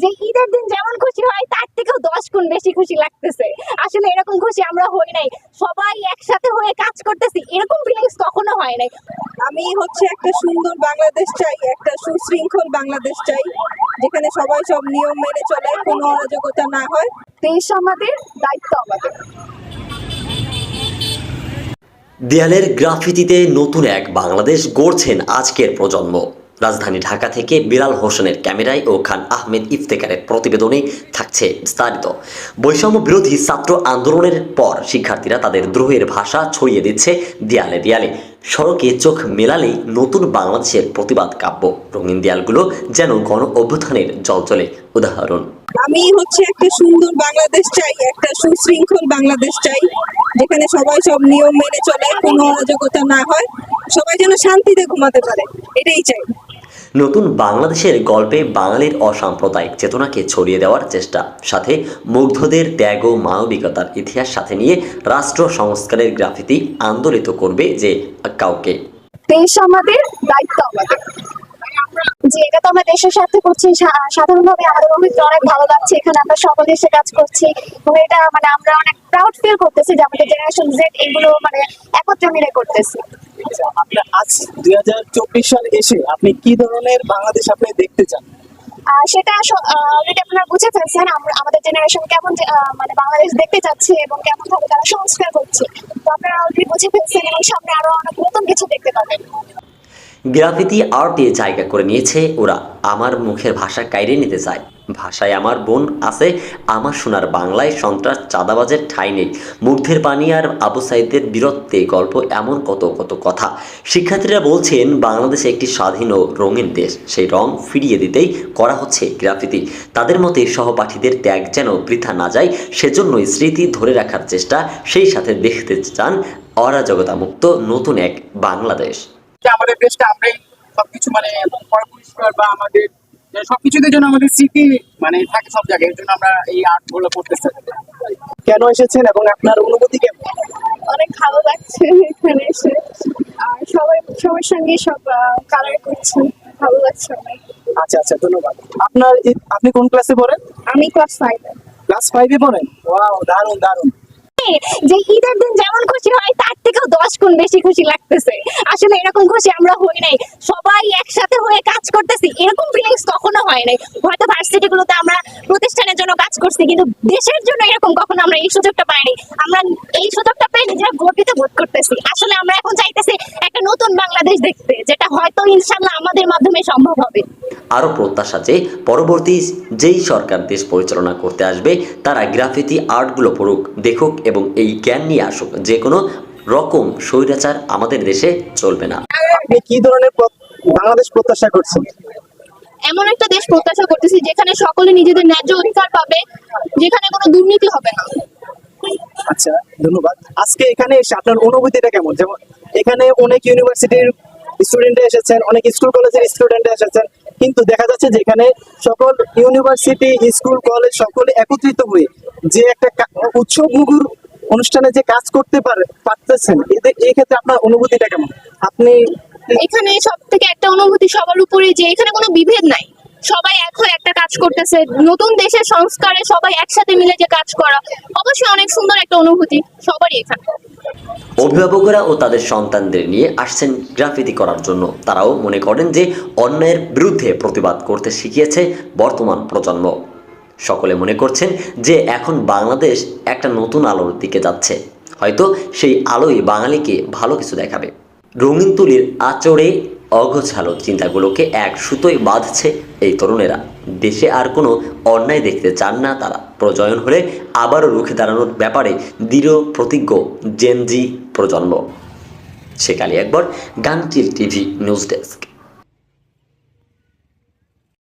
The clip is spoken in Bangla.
যে ঈদের দিন যেমন খুশি হয় তার থেকেও দশ গুণ বেশি খুশি লাগতেছে। আসলে এরকম খুশি আমরা হই নাই। সবাই একসাথে হয়ে কাজ করতেছি এরকম ফিলিংস কখনো হয় নাই। আমি হচ্ছে একটা সুন্দর বাংলাদেশ চাই একটা সুশৃঙ্খল বাংলাদেশ চাই যেখানে সবাই সব নিয়ম মেনে চলে কোনো অরাজকতা না হয়। দেশ আমাদের দায়িত্ব আমাদের। দেয়ালের গ্রাফিতিতে নতুন এক বাংলাদেশ গড়ছেন আজকের প্রজন্ম। রাজধানী ঢাকা থেকে বিলাল হোসেনের ক্যামেরায় ও খান আহমেদ ইফতেকারের প্রতিবেদনে থাকছে বিস্তারিত। বৈষম্য বিরোধী ছাত্র আন্দোলনের পর শিক্ষার্থীরা তাদের দ্রোহের ভাষা ছড়িয়ে দিচ্ছে দেয়ালে দেয়ালে। সড়কে চোখ মেলালেই নতুন বাংলাদেশের প্রতিবাদ কাব্য। রঙিন দেয়ালগুলো যেন গণ অভ্যুত্থানের জলজলে উদাহরণ। আমি হচ্ছে একটা সুন্দর বাংলাদেশ চাই, একটা সুশৃঙ্খল বাংলাদেশ চাই, যেখানে সবাই সব নিয়ম মেনে চলে, কোনো অরাজকতা না হয়, সবাই যেন শান্তিতে ঘুমাতে পারে, এটাই চাই। নতুন বাংলাদেশের গল্পে বাঙালির অসাম্প্রদায়িক চেতনাকে ছড়িয়ে দেওয়ার চেষ্টা। সাথে মুগ্ধদের ত্যাগ ও মানবিকতার ইতিহাস সাথে নিয়ে রাষ্ট্র সংস্কারের গ্রাফিতি আন্দোলিত করবে যে কাউকে। দেশ আমাদের, দায়িত্ব আমাদের। যে এটা তো আমরা দেশের স্বার্থে করছি সাধারণভাবে আমাদের অভিজ্ঞতা অনেক ভালো লাগছে এখানে আমরা সকল দেশে কাজ করছি। এবং এটা মানে আমরা অনেক প্রাউড ফিল করতেছি যে আমাদের জেনারেশন জেড এগুলো মানে একত্রে মিলে করতেছি। আচ্ছা, আজ দুই হাজার চব্বিশ সাল এসে আপনি কি ধরনের বাংলাদেশ আপনি দেখতে চান? সেটা অলরেডি আপনারা বুঝে ফেলছেন আমরা আমাদের জেনারেশন কেমন মানে বাংলাদেশ দেখতে চাচ্ছে এবং কেমন ভাবে তারা সংস্কার করছে। তো আপনারা অলরেডি বুঝে ফেলছেন এবং সামনে আরও অনেক নতুন কিছু দেখতে পাবেন। গ্রাফিতি আর্টে জায়গা করে নিয়েছে ওরা। আমার মুখের ভাষা কাইরে নিতে চায়। ভাষায় আমার বোন আছে, আমার সোনার বাংলায় সন্ত্রাস চাঁদাবাজের ঠাঁই নেই। মুগ্ধের পানি আর আবু সাইদের বীরত্বে গল্প এমন কত কত কথা। শিক্ষার্থীরা বলছেন, বাংলাদেশ একটি স্বাধীন ও রঙিন দেশ। সেই রং ফিরিয়ে দিতেই করা হচ্ছে গ্রাফিতি। তাদের মতে সহপাঠীদের ত্যাগ যেন বৃথা না যায়, সেজন্যই স্মৃতি ধরে রাখার চেষ্টা, সেই সাথে দেখতে চান অরাজকতা মুক্ত নতুন এক বাংলাদেশ। যে আমাদের দেশটা আমরাই সবকিছু মানে পরিষ্কার বা আমাদের যে সবকিছুদের জন্য আমাদের স্মৃতি মানে থাকে সব জায়গায় এর জন্য আমরা এই আর্টগুলো করতেছি। কেন এসেছেন এবং আপনার অনুভূতি কেমন? অনেক ভালো লাগছে এখানে এসে। আর সবাই সবার সঙ্গে সব কালার করছি ভালো লাগছে অনেক। আচ্ছা আচ্ছা ধন্যবাদ। আপনার আপনি কোন ক্লাসে পড়েন? আমি ক্লাস ফাইভ ক্লাস ফাইভে পড়েন? ওয়াও দারুণ দারুণ। যে ঈদের দিন যেমন খুশি হয়, তার থেকেও দশ গুণ বেশি খুশি লাগতেছে। আসলে এরকম খুশি আমরা হই নাই। সবাই একসাথে হয়ে কাজ করতেছি, এরকম ফিলিংস কখনো হয় নাই। হয়তো ভার্সিটি গুলোতে আমরা প্রতিষ্ঠানের জন্য কাজ করছি, কিন্তু দেশের জন্য এরকম কখনো আমরা এই সুযোগটা পাইনি। আমরা এই সুযোগটা পেয়ে নিজেরা গর্বিত বোধ করতেছি। আসলে আমরা এখন চাইতেছি একটা নতুন বাংলাদেশ দেখতে, যেটা হয়তো ইনশাল্লাহ আমাদের মাধ্যমে সম্ভব হবে। আরও প্রত্যাশা যে পরবর্তী যেই সরকার দেশ পরিচালনা করতে আসবে তারা গ্রাফিতি আর্টগুলো পড়ুক দেখুক এবং এই জ্ঞান নিয়ে আসুক। যে কোনো রকম স্বৈরাচার আমাদের দেশে চলবে না। কি ধরনের বাংলাদেশ প্রত্যাশা করছেন? এমন একটা দেশ প্রত্যাশা করতেছি যেখানে সকলে নিজেদের ন্যায্য অধিকার পাবে যেখানে কোনো দুর্নীতি হবে না। আচ্ছা ধন্যবাদ। আজকে এখানে এসে আপনার অনুভূতিটা কেমন? যেমন এখানে অনেক ইউনিভার্সিটির স্টুডেন্ট এসেছেন অনেক স্কুল কলেজের স্টুডেন্ট এসেছেন কিন্তু দেখা যাচ্ছে যে এখানে সকল ইউনিভার্সিটি, স্কুল, কলেজ সকলে একত্রিত হয়ে যে একটা উৎসব মুগুর অনুষ্ঠানে যে কাজ করতে পারে পারতেছেন, এতে এই ক্ষেত্রে আপনার অনুভূতিটা কেমন? আপনি এখানে সব থেকে একটা অনুভূতি সবার উপরে যে এখানে কোনো বিভেদ নাই। সবাই হয়ে একটা কাজ করতেছে। নতুন দেশের সংস্কারে সবাই একসাথে মিলে যে কাজ করা, অবশ্যই অনেক সুন্দর একটা অনুভূতি সবারই এখানে। অভিভাবকরা ও তাদের সন্তানদের নিয়ে আসছেন গ্রাফিতি করার জন্য। তারাও মনে করেন যে অন্যায়ের বিরুদ্ধে প্রতিবাদ করতে শিখিয়েছে বর্তমান প্রজন্ম। সকলে মনে করছেন যে এখন বাংলাদেশ একটা নতুন আলোর দিকে যাচ্ছে। হয়তো সেই আলোই বাঙালিকে ভালো কিছু দেখাবে। রঙিন তুলির আচরে অগোছালো চিন্তাগুলোকে এক সুতোয় বাঁধছে এই তরুণেরা। দেশে আর কোনো অন্যায় দেখতে চান না তারা। প্রজয়ন হলে আবারও রুখে দাঁড়ানোর ব্যাপারে দৃঢ় প্রতিজ্ঞ জেনজি প্রজন্ম। সেকালে একবার গানটির টিভি নিউজ ডেস্ক।